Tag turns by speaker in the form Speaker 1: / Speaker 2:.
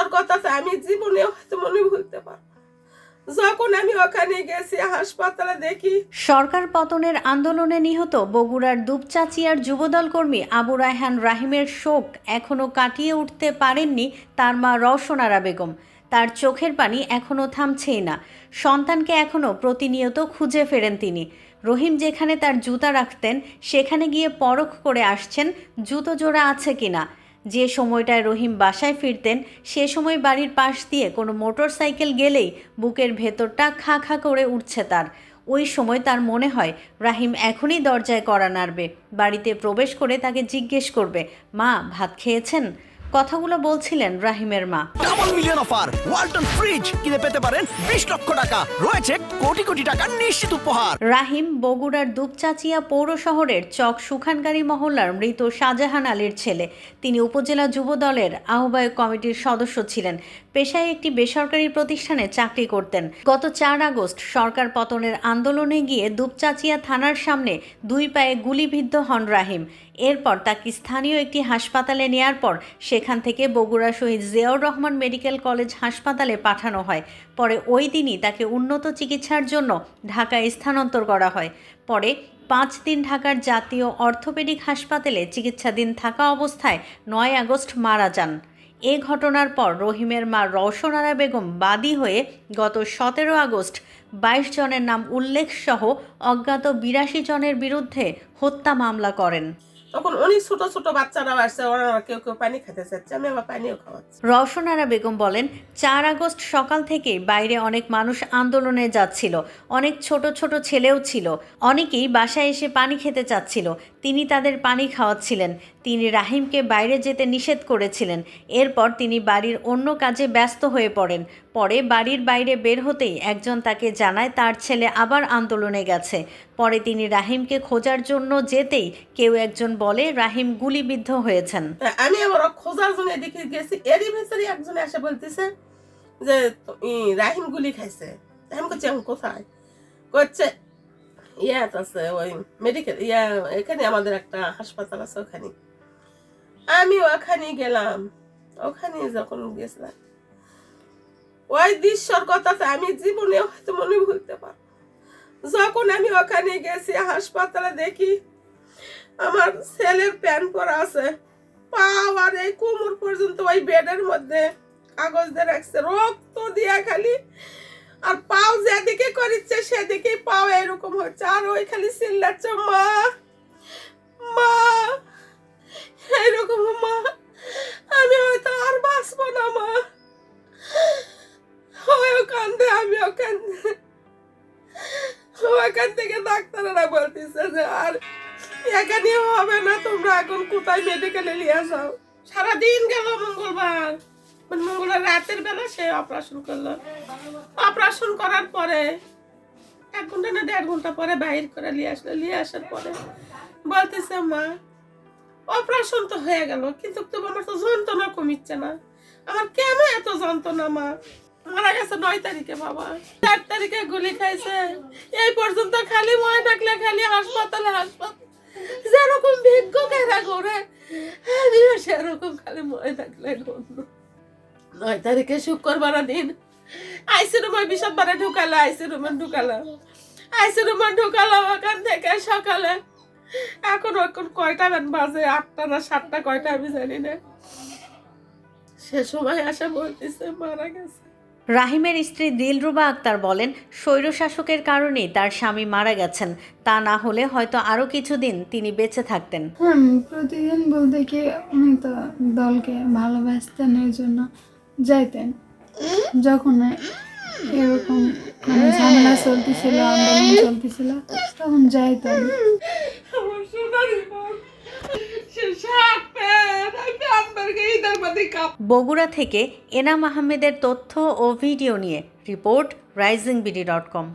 Speaker 1: দৃশ্যর কথা আমি জীবনে হয়তো মনে ভুলতে পারব যখন আমি ওখানে গেছি, হাসপাতালে দেখি
Speaker 2: সরকার পতনের আন্দোলনে নিহত বগুড়ার দুপচাচিয়ার যুবদল কর্মী আবু রায়হান রাহিমের শোক এখনও কাটিয়ে উঠতে পারেননি তার মা রওশনারা বেগম। তার চোখের পানি এখনও থামছেই না। সন্তানকে এখনও প্রতিনিয়ত খুঁজে ফেরেন তিনি। রহিম যেখানে তার জুতা রাখতেন, সেখানে গিয়ে পরখ করে আসছেন জুতো জোড়া আছে কিনা। যে সময়টায় রহিম বাসায় ফিরতেন, সে সময় বাড়ির পাশ দিয়ে কোনো মোটর সাইকেল গেলেই বুকের ভেতরটা খা খা করে উঠছে তার। ওই সময় তার মনে হয়, রাহিম এখনই দরজায় করা নাড়বে, বাড়িতে প্রবেশ করে তাকে জিজ্ঞেস করবে, মা, ভাত খেয়েছেন কথাগুলো বলছিলেন রাহিমের মা।
Speaker 3: Double million offer Walton fridge কিনে পেতে পারেন বিশ লক্ষ টাকা। রয়েছে কোটি কোটি টাকার নিশ্চিত উপহার।
Speaker 2: রাহিম বগুড়ার দুপচাচিয়া পৌর শহরের চক সুখানকারী মহল্লার মৃত শাহজাহান আলীর ছেলে। তিনি উপজেলা যুব দলের আহ্বায়ক কমিটির সদস্য ছিলেন। পেশায় একটি বেসরকারি প্রতিষ্ঠানে চাকরি করতেন। গত চার আগস্ট সরকার পতনের আন্দোলনে গিয়ে দুপচাচিয়া থানার সামনে দুই পায়ে গুলিবিদ্ধ হন রাহিম। এরপর তাকে স্থানীয় একটি হাসপাতালে নেয়ার পর সেখান থেকে বগুড়া শহীদ জিয়াউর রহমান মেডিকেল কলেজ হাসপাতালে পাঠানো হয়। পরে ওই দিনই তাকে উন্নত চিকিৎসার জন্য ঢাকায় স্থানান্তর করা হয়। পরে পাঁচ দিন ঢাকার জাতীয় অর্থোপেডিক হাসপাতালে চিকিৎসাধীন থাকা অবস্থায় নয় আগস্ট মারা যান। এ ঘটনার পর রহিমের মা রওশনারা বেগম বাদী হয়ে গত সতেরো আগস্ট বাইশ জনের নাম উল্লেখ সহ অজ্ঞাত বিরাশি জনের বিরুদ্ধে হত্যা মামলা করেন।
Speaker 1: তখন অনেক ছোট ছোট বাচ্চারাও আসছে, ওরা কেউ কেউ পানি খেতে চাচ্ছে, আমি আবার পানিও খাওয়াচ্ছি।
Speaker 2: রওশনারা বেগম বলেন, চার আগস্ট সকাল থেকে বাইরে অনেক মানুষ আন্দোলনে যাচ্ছিল, অনেক ছোট ছোট ছেলেও ছিল, অনেকেই বাসায় এসে পানি খেতে চাচ্ছিল, তিনি তাদের পানি খাওয়াচ্ছিলেন, তিনি রাহিমকে বাইরে যেতে নিষেধ করেছিলেন, এরপর তিনি বাড়ির অন্য কাজে ব্যস্ত হয়ে পড়েন পরে বাড়ির বাইরে বের হতেই একজন তাকে জানায় তার ছেলে আবার আন্দোলনে গেছে। পরে তিনি রাহিমকে খোঁজার জন্য যেতেই কেউ একজন বলে, রাহিম গুলিবিদ্ধ হয়েছেন।
Speaker 1: তা আমি আবার খোঁজার জন্য এদিকে গেছি। এরই ভেতরে একজন এসে বলতেছে যে রাহিম গুলি খাইছে। আমি করছি এখন কোথায়? করছে ইয়াত আছে ওই মেডিকেল ইয়া এখানে আমাদের একটা হাসপাতাল আছে ওখানে। আমি ওখানে গেলাম। ওখানে যখন গেছিলাম ওই দৃশ্যর কথা আমি জীবনে হয়তো মনে ভুলতে পারব যখন আমি ওখানে গেছি, হাসপাতালে দেখি আমার ছেলের প্যান্ট পরা আছে। পা আর এই কোমর পর্যন্ত ওই বেডের মধ্যে কাগজ দিয়ে রাখছে, রক্ত দিয়া খালি। আর পাও যেদিকে করিচ্ছে সেদিকে পাও এরকম হচ্ছে। আর ওই খালি চিল্লাচ্ছে, মা মা ওখান থেকে ডাক্তাররা বলতেছে যে, আর এখানে হবে না, তোমরা এখন কোথায় মেডিকেলে নিয়ে যাও? সারাদিন গেল মঙ্গলবার। মানে মঙ্গলবার রাতের বেলা সে অপারেশন করল। অপারেশন করার পরে এক ঘণ্টা না দেড় ঘণ্টা পরে বাইর করে নিয়ে আসলো। নিয়ে আসার পরে বলতেছে, মা অপারেশন তো হয়ে গেল, কিন্তু তবু আমার তো যন্ত্রণা কমিচ্ছে না। আমার কেন এত যন্ত্রণা, মা? মারা গেছে নয় তারিখে, বাবা। চার তারিখে গুলি খাইছে। এই পর্যন্ত খালি থাকলে খালি যেরকম সেরকম খালি থাকলে নয় তারিখে আইসি আইসি আইসি ওখান থেকে সকালে এখন এখন কয়টা বাজে? আটটা না সাতটা, কয়টা আমি জানি না। সে সময় আসে বলতেছে, মারা গেছে।
Speaker 2: রাহিমের স্ত্রী দিলরুবা আক্তার বলেন, স্বৈরশাসকের কারণেই তার স্বামী মারা গেছেন। তা না হলে হয়তো আরও কিছুদিন তিনি বেঁচে থাকতেন।
Speaker 4: হুম, প্রতিদিন বলতে কি উনি তো দলকে ভালোবাসতেন, এর জন্য যাইতেন। যখন এরকম মানে ঝামেলা চলতেছিল, আন্দোলন চলতেছিল, তখন যাইতেন
Speaker 1: আমার সোনারি মন সে শাক প্যান আমি প্যানবার্গে ঈদের মধ্যে কাপ
Speaker 2: বগুড়া থেকে এনাম আহমেদের তথ্য ও ভিডিও নিয়ে report rising BD dot com.